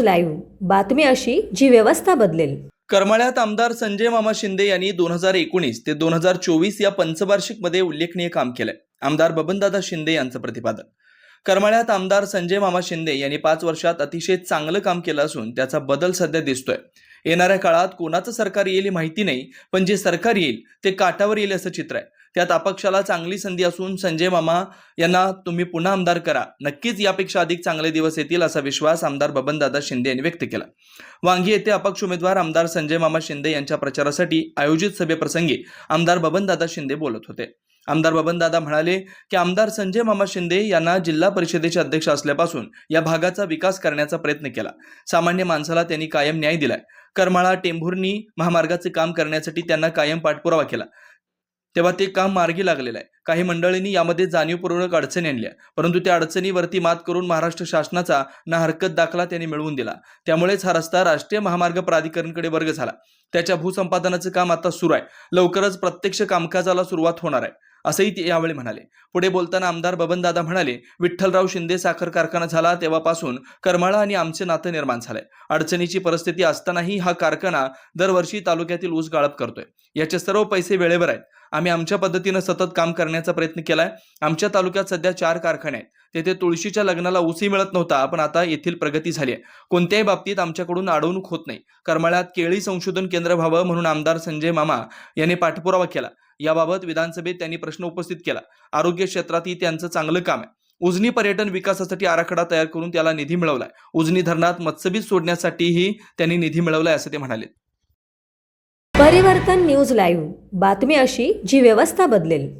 Live. बातमी अशी जी व्यवस्था बदलेल. करमाळ्यात आमदार संजय मामा शिंदे यांनी दोन हजार एकोणीस ते दोन हजार चोवीस या पंचवार्षिकमध्ये उल्लेखनीय काम केलंय. आमदार बबनदादा शिंदे यांचं प्रतिपादन. करमाळ्यात आमदार संजय मामा शिंदे यांनी पाच वर्षात अतिशय चांगलं काम केलं असून त्याचा बदल सध्या दिसतोय. येणाऱ्या काळात कोणाचं सरकार येईल माहिती नाही पण जे सरकार येईल ते काटावर येईल असं चित्र आहे. त्यात अपक्षाला चांगली संधी असून संजय मामा यांना तुम्ही पुन्हा आमदार करा. नक्कीच यापेक्षा अधिक चांगले दिवस येतील असा विश्वास आमदार बबनदादा शिंदे यांनी व्यक्त केला. वांगी येथे अपक्ष उमेदवार आमदार संजय मामा शिंदे यांच्या प्रचारासाठी आयोजित सभेप्रसंगी आमदार बबनदादा शिंदे बोलत होते. आमदार बबनदादा म्हणाले की आमदार संजय मामा शिंदे यांना जिल्हा परिषदेचे अध्यक्ष असल्यापासून या भागाचा विकास करण्याचा प्रयत्न केला. सामान्य माणसाला त्यांनी कायम न्याय दिलाय. करमाळा टेंभुर्णी महामार्गाचे काम करण्यासाठी त्यांना कायम पाठपुरावा केला. तेव्हा ते काम मार्गी लागलेलं आहे. काही मंडळींनी यामध्ये जाणीवपूर्वक अडचणी आणल्या परंतु त्या अडचणीवरती मात करून महाराष्ट्र शासनाचा ना हरकत दाखला त्यांनी मिळवून दिला. त्यामुळेच हा रस्ता राष्ट्रीय महामार्ग प्राधिकरणकडे वर्ग झाला. त्याच्या भूसंपादनाचं काम आता सुरू आहे. लवकरच प्रत्यक्ष कामकाजाला सुरुवात होणार आहे. असंही ते यावेळी म्हणाले. पुढे बोलताना आमदार बबनदादा म्हणाले विठ्ठलराव शिंदे साखर कारखाना झाला तेव्हापासून करमाळा आणि आमचे नातं निर्माण झालंय. अडचणीची परिस्थिती असतानाही हा कारखाना दरवर्षी तालुक्यातील ऊस गाळप करतोय. याचे सर्व पैसे वेळेवर आहेत. आम्ही आमच्या पद्धतीनं सतत काम करण्याचा प्रयत्न केलाय. आमच्या तालुक्यात सध्या चार कारखाने आहेत. तेथे तुळशीच्या लग्नाला ऊसही मिळत नव्हता पण आता येथील प्रगती झाली आहे. कोणत्याही बाबतीत आमच्याकडून अडवणूक होत नाही. करमाळ्यात केळी संशोधन केंद्र व्हावं म्हणून आमदार संजय मामा यांनी पाठपुरावा केला. याबाबत विधानसभेत त्यांनी प्रश्न उपस्थित केला. आरोग्य क्षेत्रातही त्यांचं चांगलं काम आहे. उजनी पर्यटन विकासासाठी आराखडा तयार करून त्याला निधी मिळवलाय. उजनी धरणात मत्स्यबीज सोडण्यासाठीही त्यांनी निधी मिळवलाय असं ते म्हणाले. परिवर्तन न्यूज लाईव्ह. बातमी अशी जी व्यवस्था बदलेल.